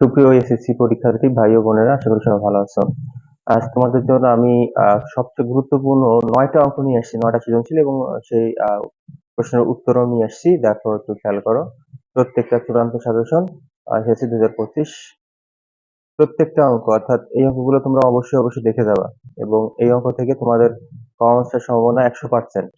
সুপ্রিয় এসএসসি পরীক্ষার্থী, ভাই ও বোনেরা, আশা করি সবাই ভালো আছো। আজ তোমাদের জন্য আমি সবচেয়ে গুরুত্বপূর্ণ নয়টা অঙ্ক নিয়ে আসছি, নয়টা সৃজনশীল এবং সেই প্রশ্নের উত্তরও নিয়ে আসছি, দেখো একটু খেয়াল করো। প্রত্যেকটা চূড়ান্ত সাজেশন এসএসসি দুই হাজার পঁচিশ। প্রত্যেকটা অঙ্ক, অর্থাৎ এই অঙ্কগুলো তোমরা অবশ্যই অবশ্যই দেখে যাবা এবং এই অঙ্ক থেকে তোমাদের কমন আসার সম্ভাবনা একশো পার্সেন্ট।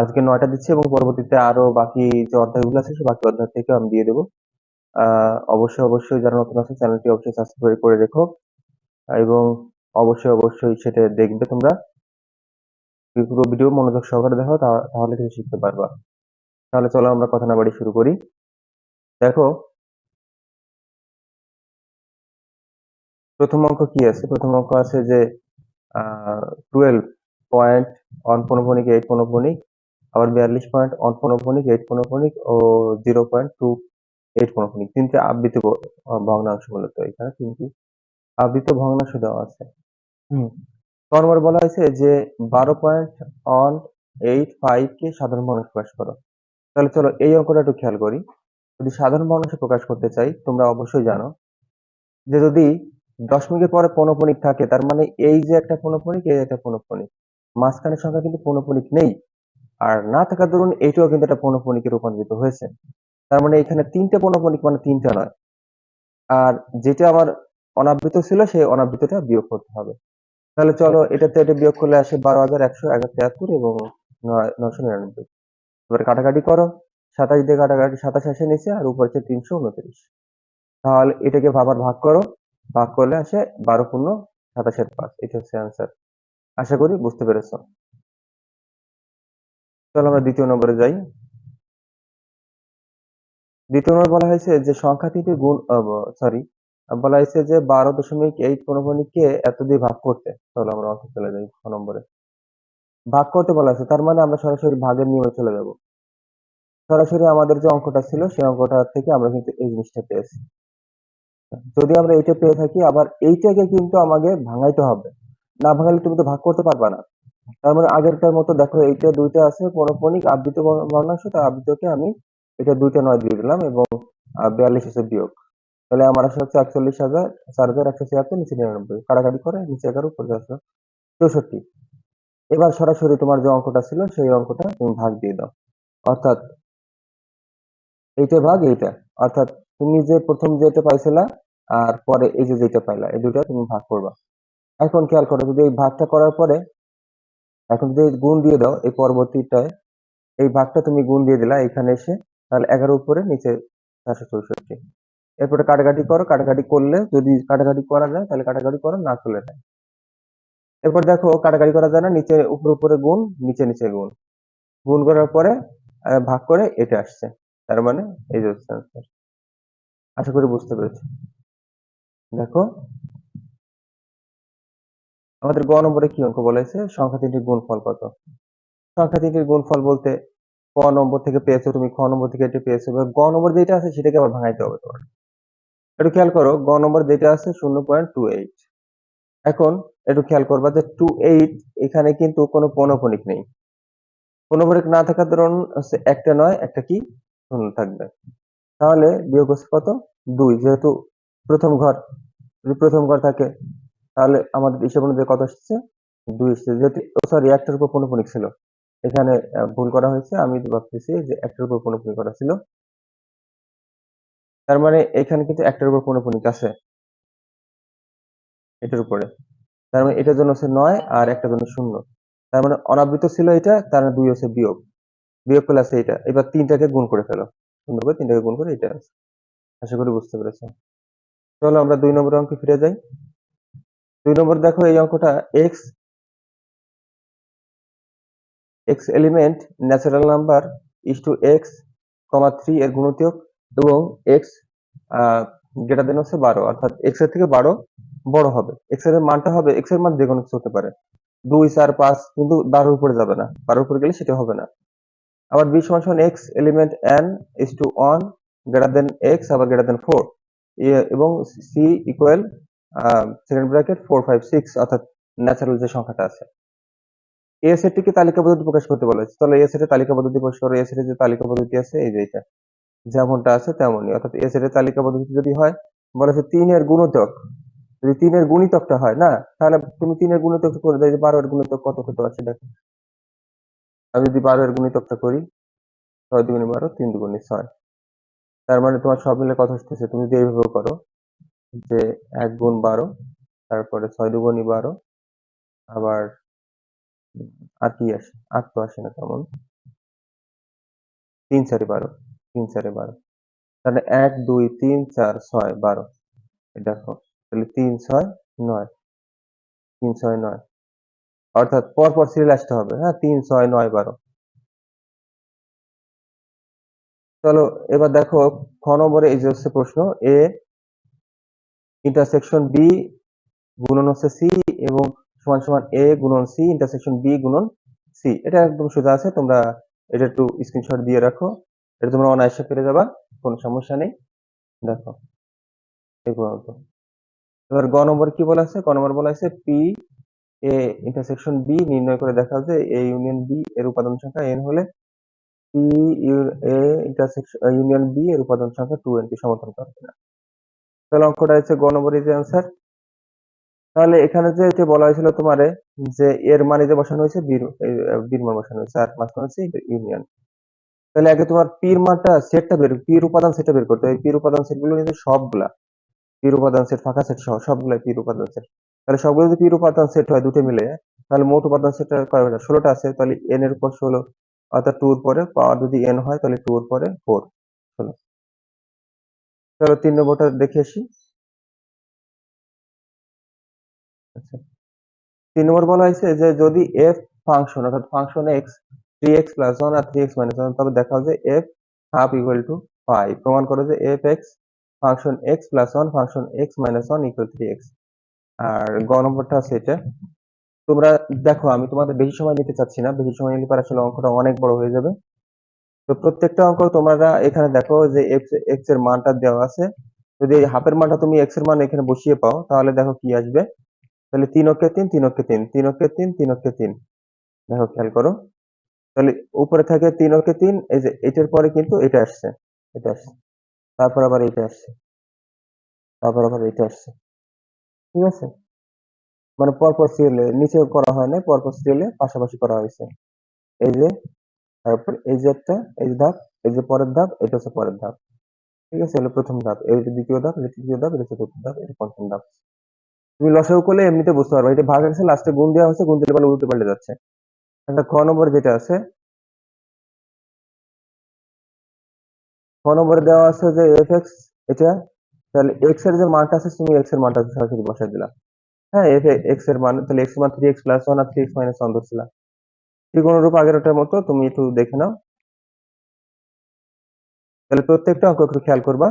আজকে নয়টা দিচ্ছি এবং পরবর্তীতে আরও বাকি যে অধ্যায়গুলো আছে, সে বাকি অধ্যায় থেকে আমি দিয়ে দেবো। অবশ্যই অবশ্যই যারা নতুন আছে চ্যানেলটি অবশ্যই সাবস্ক্রাইব করে রেখো। এবং অবশ্যই অবশ্যই সেটা দেখবে তোমরা। পুরো ভিডিও মনোযোগ সহকারে দেখো তাহলে তুমি শিখতে পারবা। তাহলে চলো আমরা কথা না বাড়ি শুরু করি। দেখো, প্রথম অঙ্ক কি আছে? প্রথম অঙ্ক আছে যে টুয়েলভ পয়েন্ট অন পনপনিক এইট পনপনিক আবার বিয়াল্লিশ পয়েন্ট অন পনপনিক এইট পনপনিক ও জিরো পয়েন্ট টু এইট পনপনিক তিনটে আবৃত ভগ্নাংশ মূলত এখানে তিনটি আবৃত ভগ্নাংশ দেওয়া আছে। হুম। বলা হয়েছে যে বারো পয়েন্ট অন এইট ফাইভ কে সাধারণ মানুষ প্রকাশ করো। তাহলে চলো এই অঙ্কটা একটু খেয়াল করি। যদি সাধারণ মানুষে প্রকাশ করতে চাই, তোমরা অবশ্যই জানো যে যদি দশমিকের পরে পৌনপণিক থাকে, তার মানে এই যে একটা পৌনপণিক এই একটা পৌনপণিক মাঝখানের সংখ্যা কিন্তু পৌনপণিক নেই। আর না থাকার দরুন এইটাও কিন্তু একটা পৌনপণিকে রূপান্তরিত হয়েছে। তার মানে এখানে তিনটে পৌনপণিক মানে তিনটা নয়। আর যেটা আমার অনাবৃত ছিল, সেই অনাবৃতটা বিয়োগ করতে হবে। তাহলে চলো, এটাতে এটা বিয়োগ করলে আসে বারো হাজার একশো তিয়াত্তর এবং নয়- নশো নিরানব্বই। এবার কাটাকাটি করো। সাতাশ দিয়ে কাটাকাটি, সাতাশ আসে নিচে আর উপর হচ্ছে তিনশো উনত্রিশ। তাহলে এটাকে আবার ভাগ করো। ভাগ করলে আসে বারো পূর্ণ সাতাশের পাঁচ। এটা হচ্ছে অ্যান্সার আশা করি বুঝতে পেরেছ। চলো আমরা দ্বিতীয় নম্বরে যাই। দ্বিতীয় নম্বর বলা হয়েছে যে সংখ্যা তিনটি গুণ সরি বলা হয়েছে যে বারো দশমিক এইট পনপনিককে এত দিয়ে ভাগ করতে। চলো আমরা অঙ্কে চলে যাই ছ নম্বরে। ভাগ করতে বলা হয়েছে, তার মানে আমরা সরাসরি ভাগের নিয়মে চলে যাব। সরাসরি আমাদের যে অঙ্কটা ছিল, সেই অঙ্কটা থেকে আমরা কিন্তু এই জিনিসটা পেয়েছি। যদি আমরা এইটা পেয়ে থাকি, আবার এইটাকে কিন্তু আমাকে ভাঙাইতে হবে। না ভাঙালে তুমি তো ভাগ করতে পারবা না। তার মানে আগেরটার মতো দেখো, এইটা দুইটা আছে পৌনপণিক আবৃত ভগ্নাংশ তার আবৃতকে আমি এটা দুইটা নয় দিয়ে দিলাম এবং বিয়াল্লিশ আছে বিয়োগ। তাহলে আমার আসে হচ্ছে একচল্লিশ হাজার, চার হাজার একশো ছিয়াত্তর, নিচে নিরানব্বই। কাটাকাটি করে নিচে এগারো, উপরে আসলো চৌষট্টি। এবার সরাসরি তোমার যে অঙ্কটা ছিল, সেই অঙ্কটা তুমি ভাগ দিয়ে দাও। অর্থাৎ এইটা ভাগ এইটা। অর্থাৎ তুমি যে প্রথম যেটা পাইছিলা, আর পরে এই যে যেটা পাইলা, এই দুটো তুমি ভাগ করবা। এখন খেয়াল করো, যদি এই ভাগটা করার পরে, এখন যদি গুণ দিয়ে দাও, এই পরবর্তীটায়, এই ভাগটা তুমি গুণ দিয়ে দিলা এখানে এসে তাহলে এগারো উপরে নিচে চারশো চৌষট্টি। এরপরে কাটাকাটি করো, কাটাকাটি করলে যদি কাটাকাটি করা যায়, তাহলে কাটাকাটি করো, না করলে নাই। এরপর দেখো, কাটাকাটি করা যায় না, নিচে উপরে উপরে গুণ, নিচে নিচে গুণ। গুণ করার পরে ভাগ করে এটা আসছে। তার মানে এই যে answer। আশা করি বুঝতে পেরেছ। দেখো, আমাদের গ নম্বরে কি অঙ্ক বলেছে? সংখ্যা তিনটির গুণফল কত? সংখ্যা তিনটির গুণফল বলতে ক নম্বর থেকে পেয়েছ, তুমি খ নম্বর থেকে এটা পেয়েছ, এবার গ নম্বর যেটা আছে সেটাকে আবার ভাঙাইতে হবে তোমার। একটু খেয়াল করো, গ নম্বর যেটা আছে শূন্য পয়েন্ট টু এইট। এখন একটু খেয়াল করবা যে টু এইট এখানে কিন্তু কোনো পৌনপণিক নেই। পৌনপণিক না থাকার ধরুন একটা নয়, একটা কি? শূন্য থাকবে। তাহলে বিয়োগ হচ্ছে কত? দুই। যেহেতু প্রথম ঘর, যদি প্রথম ঘর থাকে, তাহলে আমাদের হিসাব অনুযায়ী কত এসেছে দুই এসেছে যেহেতু সরি, একটার উপর পৌনপণিক ছিল। এখানে ভুল করা হয়েছে। আমি ভাবতেছি যে একটার উপর পৌনপণিক করা ছিল। তার মানে এখানে কিন্তু একটার উপর পৌনপণিক আছে। এটার উপরে। তার মানে এটার জন্য হচ্ছে নয় আর একটার জন্য শূন্য। তার মানে অনাবৃত ছিল এটা, তার মানে দুই হচ্ছে বিয়োগ। বিয়োগ করলে আছে এটা। এবার তিনটাকে গুণ করে ফেলো। সুন্দর করে তিনটাকে গুণ করে এটা আছে। আশা করি বুঝতে পেরেছ চলো আমরা দুই নম্বর অঙ্কে ফিরে যাই। দুই নম্বর দেখো এই অঙ্কটা x x element natural number is two x comma three এর গুণিতক এবং এক্স গ্রেটার দেন হচ্ছে বারো। অর্থাৎ এক্সের থেকে বারো বড় হবে। এক্সের মানটা হবে এক্সের মান যে কোনো কিছু হতে পারে। দুই, চার, পাঁচ, কিন্তু বারোর উপরে যাবে না। বারোর উপরে গেলে সেটা হবে না। আবার বি সমান সমান x element N is two one greater than x আবার গ্রেটার দেন ফোর এবং C equal second bracket four five six অর্থাৎ ন্যাচারাল যে সংখ্যাটা আছে। এ সেটটিকে তালিকা পদ্ধতি প্রকাশ করতে বলা হয়েছে তাহলে এ সেটের তালিকা পদ্ধতি প্রকাশ করো। এ সেটের যে তালিকা পদ্ধতি আছে, এই যে এটা, যেমনটা আছে তেমনই। অর্থাৎ এ সেটের তালিকা পদ্ধতি যদি হয়, বলা বলেছে তিনের গুণিতক। যদি তিনের গুণিতকটা হয়, না? তাহলে তুমি তিনের গুণিতক করে দেয় বারো এর গুণিতক কত কত আছে, দেখো। আমি যদি বারো এর গুণিতকটা করি, ছয় দুগুণে বারো, তিন দুগুণে ছয়। তার মানে তোমার সব মিলে কত আসতেছে? তুমি যদি এইভাবে করো, যে এক গুণ বারো, তারপরে ছয় দুগুণই বারো, আবার আর কি আসে আর তো আসে না তেমন। তিন বারো তিন বারো। তাহলে এক, দুই, তিন, চার, ছয়, বারো। দেখো, তাহলে তিন, ছয়, নয়। তিন, ছয়, নয়। অর্থাৎ পরপর সিরিয়াল আসতে হবে হ্যাঁ? তিন, ছয়, নয়, বারো। চলো, এবার দেখো, খ নম্বরে এই যে হচ্ছে প্রশ্ন, এ ইন্টারসেকশন বি গুণন হচ্ছে সি এবং সমান সমান এ গুণন সি ইন্টারসেকশন বি গুণন সি এটা একদম সোজা আছে, তোমরা এটা একটু স্ক্রিনশট দিয়ে রাখো, এটা তোমরা অনায়াসে পেরে যাবা, কোনো সমস্যা নেই। দেখো এবার গ নম্বর কি বলা আছে? গ নম্বর বলা আছে পি এ ইন্টারসেকশন বি নির্ণয় করে দেখা যে এ ইউনিয়ন বি এর উপাদান সংখ্যা এন হলে P A intersection union B এর উপাদান সংখ্যা টু এন কে সমর্থন করে কিনা। তাহলে অঙ্কটা হচ্ছে গ নম্বরের যে অ্যান্সার তাহলে এখানে যে বলা হয়েছিল তোমারে, যে এর মানে যে বসানো হয়েছে বীর বীর মান বসানো হয়েছে, আর মাঝখানে হচ্ছে ইউনিয়ন তাহলে আগে তোমার পির মানটা সেটটা বের, পির উপাদান সেটটা বের করতে হবে পির উপাদান সেটগুলো কিন্তু সবগুলা। পির উপাদান সেট ফাঁকা সেট সহ সবগুলাই পির উপাদান সেট তাহলে সবগুলো যদি পির উপাদান সেট হয়, দুটো মিলে, তাহলে মোট উপাদান সেট কয়টা ষোলোটা আছে, তাহলে এন এর উপর ষোলো, অর্থাৎ টু এর পরে পাওয়ার যদি এন হয়, তাহলে টু এর পরে ফোর ষোলো। চলো তিন নম্বরটা দেখে আসি। আচ্ছা। তিন নম্বর বলা হয়েছে যে যদি এফ ফাংশন অর্থাৎ function x three x plus one আর থ্রি এক্স মাইনাস ওয়ান তবে দেখা যায় F half equal to five প্রমাণ করে যে F x function x plus one function x minus one equal three x আর গ নম্বরটা আছে এটা। তোমরা দেখো, আমি তোমাদের বেশি সময় নিতে চাচ্ছি না। বেশি সময় নিলে পরে আসলে অঙ্কটা অনেক বড় হয়ে যাবে। তো প্রত্যেকটা অঙ্ক তোমরা এখানে দেখো যে এক্স এক্সের মানটা দেওয়া আছে। যদি হাফের মানটা তুমি এক্সের মান এখানে বসিয়ে পাও, তাহলে দেখো কি আসবে। তাহলে তিন অক্ষে তিন তিন অক্ষে তিন তিন অক্ষে তিন তিন অক্ষে তিন। দেখো খেয়াল করো। তাহলে উপরে থাকে তিন অক্ষে তিন, এই যে এটার পরে কিন্তু এটা আসছে এটা আসছে। তারপর আবার এটা আসছে, তারপর আবার এটা আসছে। ঠিক আছে? মানে পরপর সিরিয়ালে নিচে করা হয় না পরপর সিরিয়ালে পাশাপাশি করা হয়েছে। এই যে, তারপর এই যে একটা, এই যে ধাপ, এই যে পরের ধাপ, এটা হচ্ছে পরের ধাপ। ঠিক আছে? প্রথম ধাপ এই যে দ্বিতীয় ধাপ, এটা তৃতীয় ধাপ, এটা চতুর্থ ধাপ, এটা পঞ্চম ধাপ। তুমি লসাগু করলে এমনিতে বুঝতে পারবে। এটা ভাগ আছে লাস্টে গুণ দেওয়া হচ্ছে গুণ দিলে বলে উল্টে পাল্টে যাচ্ছে। একটা খ নম্বর যেটা আছে, খ নম্বরে দেওয়া আছে যে এফ এক্স এটা তাহলে এক্সের যে মানটা আছে, তুমি এক্সের মানটা সরাসরি বসাই দিলা। হ্যাঁ এফ এক্সের মান, তাহলে এক্স মান থ্রি এক্স প্লাস ওয়ান আর থ্রি এক্স মাইনাস ওয়ান ধরছিলা। অনুরূপ আগের ওটার মতো তুমি একটু দেখে নাও। তাহলে প্রত্যেকটা অঙ্ক একটু খেয়াল করবা।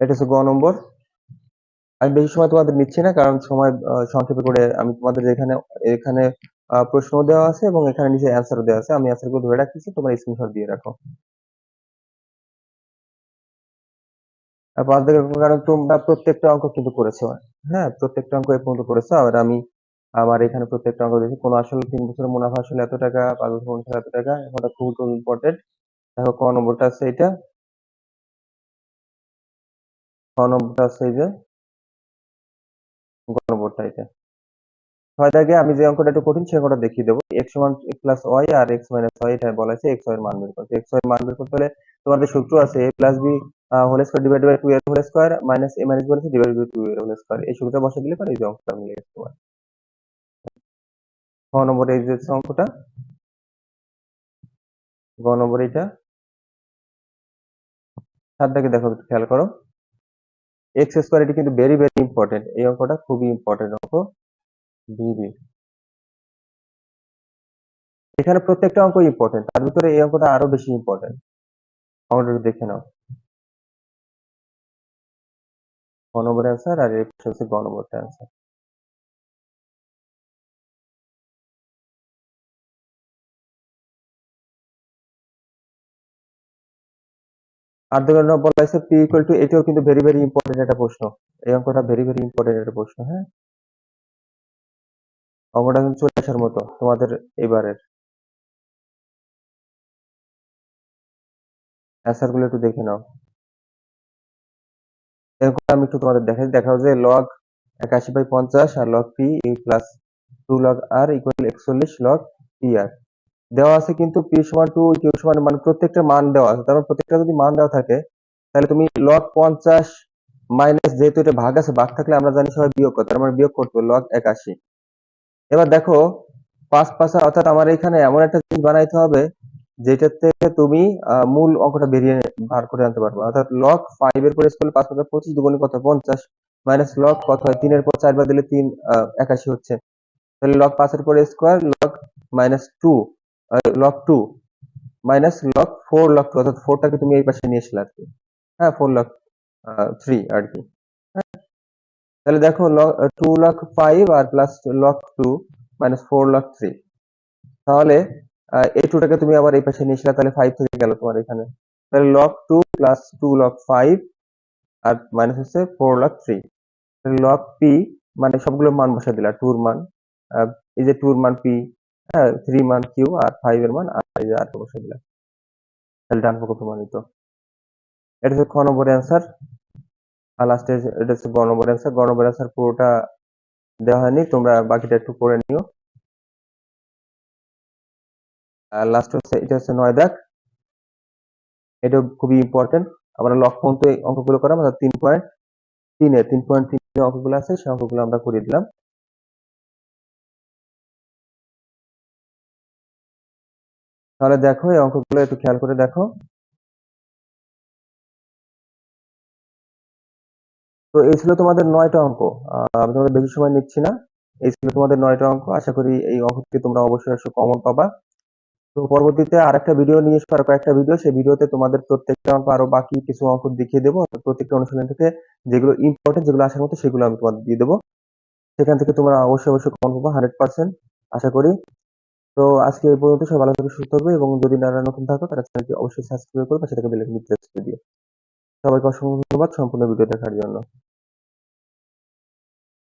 এটা হচ্ছে গ নম্বর। আমি বেশি সময় তোমাদের নিচ্ছি না, কারণ সময় সংক্ষেপে করে আমি তোমাদের এখানে এখানে প্রশ্ন দেওয়া আছে এবং এখানে নিচে অ্যান্সার দেওয়া আছে। আমি অ্যান্সারগুলো ধরে রাখতেছি, তোমরা স্ক্রিনশট দিয়ে রাখো। পাঁচ দেখে, কারণ তোমরা প্রত্যেকটা অঙ্ক কিন্তু করেছ। হ্যাঁ প্রত্যেকটা অঙ্ক এ করেছ, আর আমি আমার এখানে প্রত্যেকটা অঙ্ক দেখি, কোনো আসলে তিন বছরের মুনাফা আসলে এত টাকা, পাঁচ বছর মুনাফা এত টাকা এটা খুব খুব ইম্পর্টেন্ট দেখো, ক নম্বরটা আছে এটা ক নম্বরটা আছে এই যে গ নম্বরটা এটা ছয় দাগে আমি যে অঙ্কটা একটু কঠিন সে অঙ্কটা দেখিয়ে দেবো। এক্স সমান প্লাস ওয়াই আর এক্স মাইনাস ওয়াই এটা বলা আছে এক্স ওয়াই মান বের করতে। এক্স ওয়াই মান বের করতে হলে তোমাদের সূত্র আছে A plus B whole square divide by two এর whole square minus A minus B divide by two এর হোল স্কয়ার এই সূত্রটা বসে দিলে পরে এই যে অঙ্কটা মিলে যাচ্ছে তোমার ছ নম্বরে এই যে অঙ্কটা। গ নম্বর এটা সাত দাগে দেখো, খেয়াল করো। এক্স স্কোয়ার এটি কিন্তু ভেরি ভেরি ইম্পর্টেন্ট এই অঙ্কটা খুবই ইম্পর্টেন্ট অঙ্ক। বিবি এখানে প্রত্যেকটা অঙ্ক ইম্পর্টেন্ট তার ভিতরে এই অঙ্কটা আরও বেশি ইম্পর্টেন্ট অঙ্কটা দেখে নাও। নম্বর অ্যান্সার আর এই হচ্ছে গ নম্বরটা অ্যান্সার আর দেখুন বলা পি এটাও কিন্তু ভেরি ইম্পর্টেন্ট একটা প্রশ্ন। এই অঙ্কটা ভেরি ইম্পর্টেন্ট একটা প্রশ্ন হ্যাঁ? অঙ্কটা কিন্তু মতো তোমাদের এবারের। অ্যান্সারগুলো একটু দেখে নাও। এরকম আমি একটু তোমাদের দেখাই, দেখাও যে লগ একাশি বাই পঞ্চাশ আর log P plus two log আর ইকুয়াল একচল্লিশ লগ পি আর দেওয়া আছে কিন্তু পি সমান টু কিউ সমান মানে প্রত্যেকটা মান দেওয়া আছে। তার মানে প্রত্যেকটা যদি মান দেওয়া থাকে, তাহলে তুমি লগ পঞ্চাশ মাইনাস যেহেতু এটা ভাগ আছে, ভাগ থাকলে আমরা জানি সবাই বিয়োগ করতে মানে বিয়োগ করতে লগ একাশি। এবার দেখো, পাঁচ পাঁচা, অর্থাৎ আমার এখানে এমন একটা জিনিস বানাইতে হবে যেটা থেকে তুমি মূল অঙ্কটা বেরিয়ে বার করে আনতে পারবে। অর্থাৎ লগ ফাইভ এর পরে স্কুল পাঁচ পাঁচা পঁচিশ দুগুণ কত? পঞ্চাশ মাইনাস লগ কত হয়? তিনের পর চারবার দিলে তিন একাশি হচ্ছে। তাহলে লগ পাঁচের পরে square log minus two log two minus log four log two অর্থাৎ ফোরটাকে তুমি এই পাশে নিয়ে এসলে আর কি হ্যাঁ ফোর লগ থ্রি আর কি। হ্যাঁ, তাহলে দেখো টু লগ ফাইভ আর plus log two minus four log three তাহলে এই টুটাকে তুমি আবার এই পাশে নিয়ে এসলে তাহলে ফাইভ থেকে গেল তোমার এখানে। তাহলে log two plus two log five আর মাইনাস হচ্ছে four log three log P মানে সবগুলো মান বসে দিলা টুর মান। এই যে টুর মান পি হ্যাঁ থ্রি মান কিউ আর ফাইভ এর মান আর আর বসে দিলা তাহলে ডান পক্ষ প্রমাণিত। এটা হচ্ছে খ নম্বর অ্যান্সার আর লাস্টে এটা হচ্ছে গ নম্বর অ্যান্সার গ নম্বর অ্যান্সার পুরোটা দেওয়া হয়নি। তোমরা বাকিটা একটু করে নিও। আর লাস্ট হচ্ছে, এটা হচ্ছে নয় দাগ। এটা খুবই ইম্পর্টেন্ট আমরা লক পর্যন্ত অঙ্কগুলো করাম অর্থাৎ তিন পয়েন্ট তিনে তিন পয়েন্ট তিনে অঙ্কগুলো আছে সেই অঙ্কগুলো আমরা করিয়ে দিলাম। তাহলে দেখো, এই অঙ্কগুলো একটু খেয়াল করে দেখো। তো এই ছিল তোমাদের নয়টা অঙ্ক। আমি তোমাদের বেশি সময় নিচ্ছি না। এই ছিল তোমাদের নয়টা অঙ্ক। আশা করি এই অঙ্ক থেকে তোমরা অবশ্যই কমন পাবা। তো পরবর্তীতে আরেকটা ভিডিও নিয়ে এসবো আর কয়েকটা ভিডিও সেই ভিডিওতে তোমাদের প্রত্যেকটা অঙ্ক, আরও বাকি কিছু অঙ্ক দেখিয়ে দেবো। প্রত্যেকটা অনুশীলন থেকে যেগুলো ইম্পর্টেন্ট যেগুলো আসার মতো, সেগুলো আমি তোমাদের দিয়ে দেবো। সেখান থেকে তোমরা অবশ্যই অবশ্যই কমন পাবো হান্ড্রেড পার্সেন্ট আশা করি তো আজকে এই পর্যন্ত সব থাকবে, সুস্থ থাকবে এবং যদি নানা নতুন থাকো তারা চ্যানেলটি অবশ্যই সাবস্ক্রাইব করবে পাশে থাকা প্রেস করে দিও। সবাইকে অসংখ্য ধন্যবাদ সম্পূর্ণ ভিডিও দেখার জন্য।